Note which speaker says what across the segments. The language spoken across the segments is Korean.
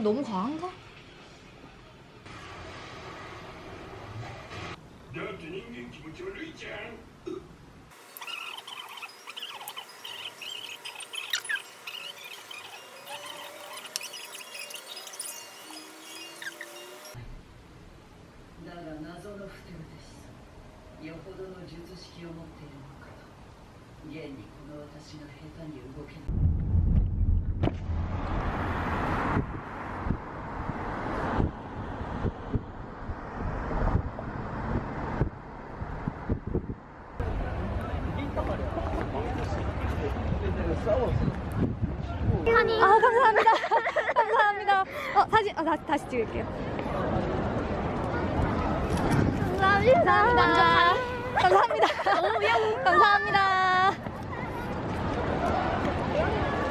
Speaker 1: 그럼 너무 과한가? 다시 다시 찍을게요. 감사합니다. 감사합니다. 감사합니다.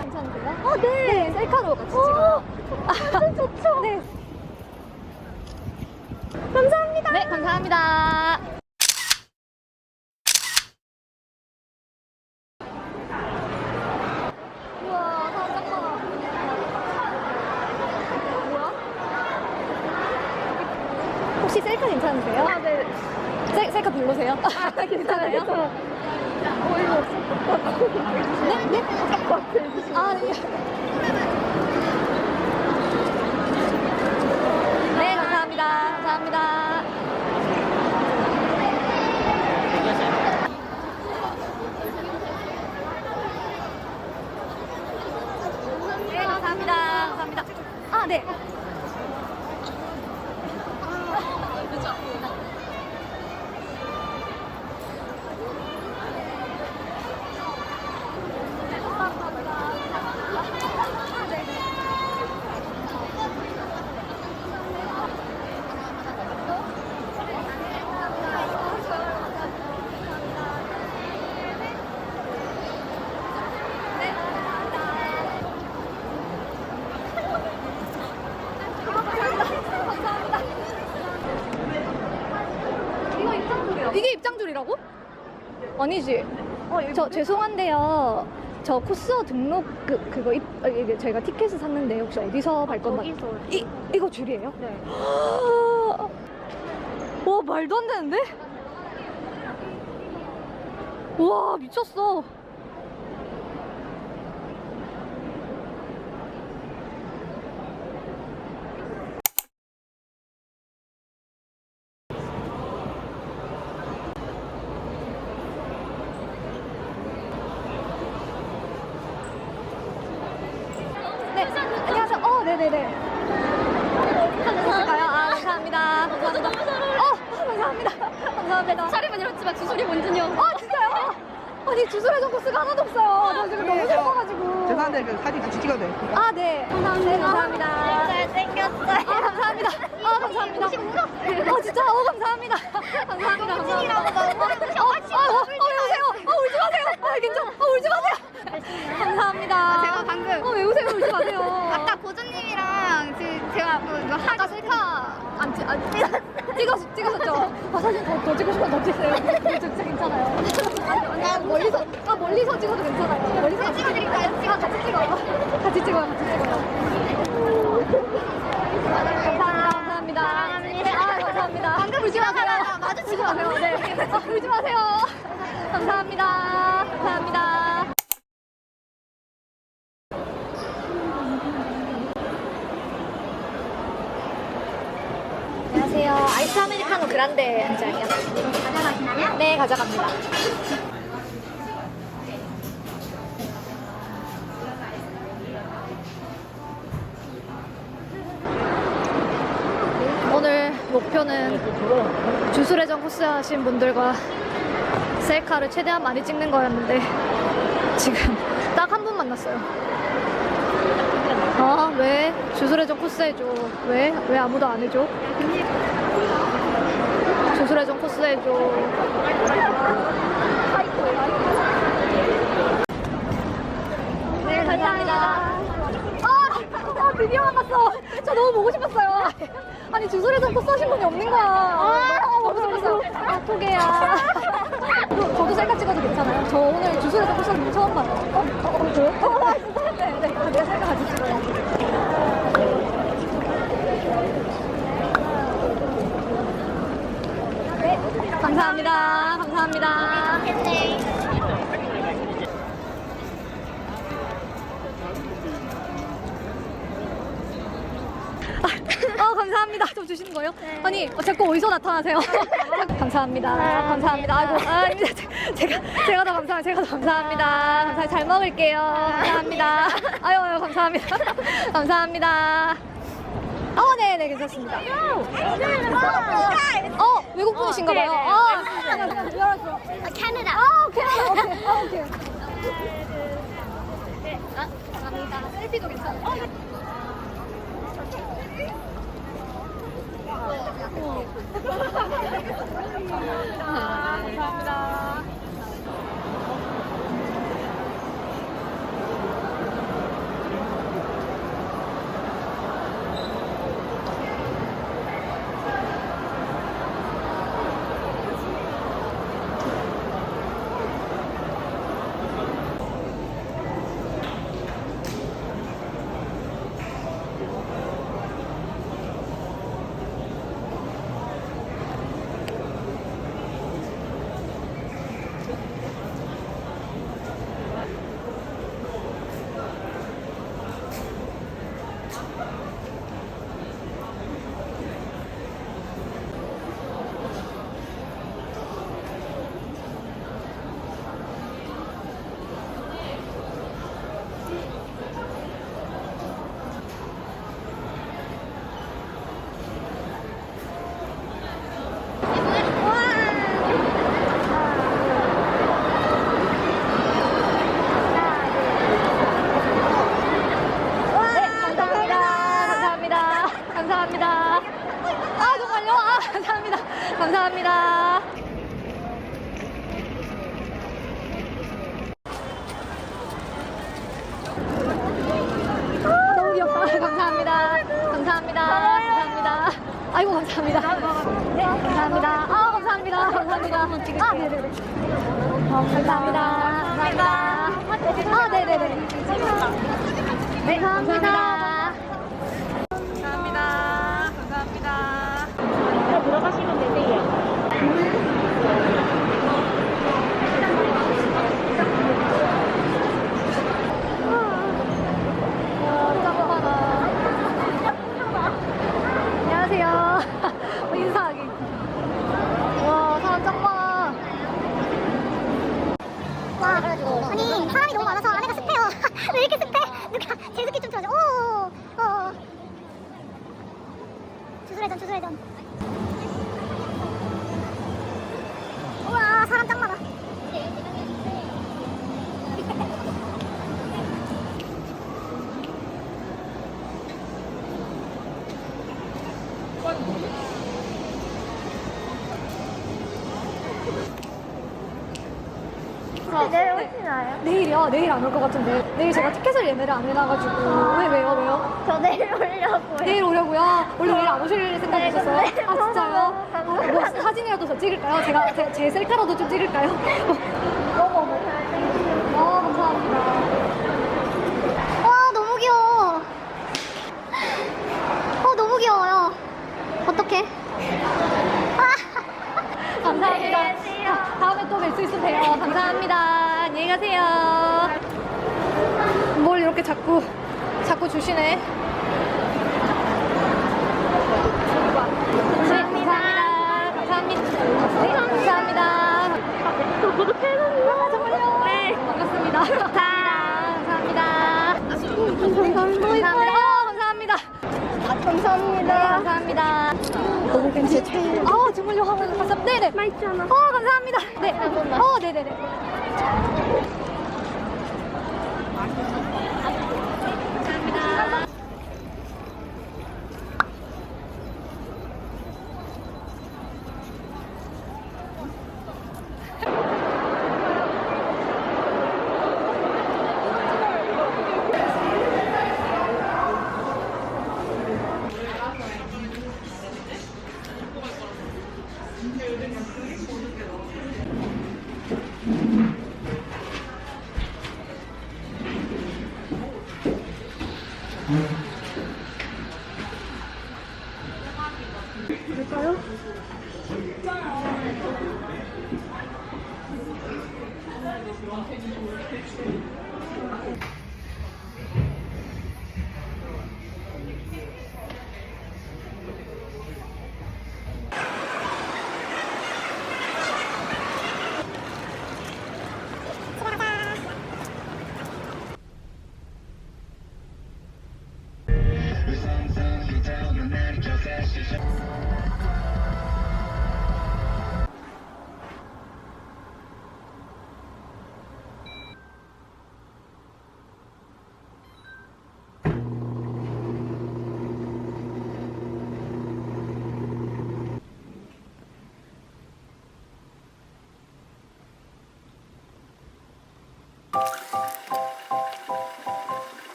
Speaker 1: 괜찮으세요? 어, 네. 셀카로 같이 찍어요. 아, 좋죠. 네. 감사합니다. 네, 감사합니다. 우와, 사람 짱 많아. 뭐야? 혹시 셀카 괜찮으세요? 아, 네. 셀, 셀카 별로세요? 아, 괜찮아요? 어, 이거 네? 네? 아, 네. 네, 감사합니다. 감사합니다. 네, 감사합니다. 감사합니다. 아, 네. 입장줄이라고? 아니지. 저 죄송한데요. 저 코스어 등록 그 그거 입 아, 이게 저희가 티켓을 샀는데 혹시 어디서 발권 받?
Speaker 2: 여기서.
Speaker 1: 이 이거 줄이에요?
Speaker 2: 네.
Speaker 1: 와 말도 안 되는데? 와 미쳤어. 네, 안녕하세요. 어, 네네네. 있을까요? 아, 감사합니다. 감사합니다. 어, 감사합니다. 감사합니다.
Speaker 2: 차림은 이렇지만 주술이 뭔지요?
Speaker 1: 아, 진짜요? 주술회전 코스가 하나도 없어요. 저 지금 너무 슬퍼가지고.
Speaker 3: 죄송한데 그 사진 같이 찍어도 돼요?
Speaker 1: 아, 네. 감사합니다. 네, 감사합니다.
Speaker 2: 잘생겼어요.
Speaker 1: 아, 감사합니다. 아, 감사합니다. 아, 진짜? 어, 감사합니다. 감사합니다. 감사합니다. 어, 어, 어, 어, 왜 우세요? 어, 울지 마세요. 아, 괜찮아. 어, 울지 마세요. 감사합니다.
Speaker 2: 제가 방금-
Speaker 1: 어, 왜 우세요? 울지 마세요.
Speaker 2: 아까 고조님이랑 그 제가 그 이거 하가 셀카 안 찍, 안 찍.
Speaker 1: 찍었, 찍으셨죠? 아, 사진 더, 더 찍고 싶으면 더 찍으세요. 괜찮아요. 아니, 아니, 멀리서, 아, 멀리서 찍어도 괜찮아요. 멀리서 찍어드릴까요? 아, 같이 찍어요. 같이 찍어요, 같이 찍어요. 감사합니다. 아, 감사합니다. 방금 울지 마세요. 울지 마세요. 네. 아, 울지 마세요. 감사합니다. 감사합니다. 아이스 아메리카노 그란데 한 잔이요. 가져가시나요? 네, 가져갑니다. 오늘 목표는 주술회전 코스 하신 분들과 셀카를 최대한 많이 찍는 거였는데 지금 딱 한 분 만났어요. 아, 왜? 주술회전 코스 해줘. 왜? 왜 아무도 안 해줘? 주술회전 코스 해줘. 네, 감사합니다. 아, 아, 드디어 만났어. 저 너무 보고 싶었어요. 아니, 주술회전 코스 하신 분이 없는 거야. 너무 보고 싶었어요. 아, 토개야. 저- 저도 셀카 찍어도 괜찮아요. 저 오늘 주술회전 코스 하는 분 처음 봐요. 어? 어, 어, 그래요? 어, 진짜? 네, 네. 내가 셀카 같이 찍어요. 네, 감사합니다. 감사합니다. 어, 감사합니다. 좀 주시는 거예요? 아니, 어, 자꾸 어디서 나타나세요? 감사합니다. 감사합니다. 아이고, 아, 아닙니다. 제- 제가, 제가 더 감사합니다. 제가 더 감사합니다. 감사합니다. 잘 먹을게요. 감사합니다. 아유, 아유, 감사합니다. 감사합니다. 어, 네, 네, 괜찮습니다. 어, 외국 분이신가 봐요. 아, 안녕하세요.
Speaker 2: 캐나다.
Speaker 1: 아, 오케이. 오케이. 아, 오케이. 네, 아, 감사합니다. 셀피도 괜찮아요. 아, 아이고, 감사합니다. 네, 감사합니다. 아, 감사합니다. 감사합니다. 아, 네네네. 어, 감사합니다. 감사합니다. 아, 네네네. 네, 감사합니다. 감사합니다. 감사합니다.
Speaker 2: 들어가시면 되세요.
Speaker 1: 와, 짱 많아. 안녕하세요. 어, 인사하기. 와, 사람 짱 많아.
Speaker 2: 와, 그래가지고. 아니, 사람이 너무 많아서 안에가 습해요. 왜 이렇게 습해? 누가 제습기 좀 틀어줘. 오, 어. 주술회전, 주술회전. 우와, 사람 짱 많아. 내일 오시나요?
Speaker 1: 내일이요? 내일 안 올 것 같은데. 내일 제가 티켓을 예매를 안 해놔가지고. 왜, 왜요, 왜요?
Speaker 2: 저 내일 오려고요.
Speaker 1: 내일 오려고요? 원래 내일 안 오실 생각이셨어요?
Speaker 2: 네,
Speaker 1: 아, 진짜요?
Speaker 2: 너무
Speaker 1: 찍을까요? 제가 제, 제 셀카로도 좀 찍을까요? 어머. 어 감사합니다.
Speaker 2: 와 너무 귀여워. 어 너무 귀여워요. 어떡해?
Speaker 1: 감사합니다. 자, 다음에 또 뵐 수 있으면 돼요. 감사합니다. 안녕히 가세요. 뭘 이렇게 자꾸 자꾸 주시네. 감사합니다. 감사합니다. 네, 감사합니다. 저 구독해주세요. 정말요? 네. 반갑습니다. 감사합니다. 감사합니다. 어, 감사합니다. 감사합니다. 감사합니다. 너무 괜찮아요. 아, 정말요? 하면 감사합니다. 네네. 맛있잖아. 어, 감사합니다. 네. 어, 네네네.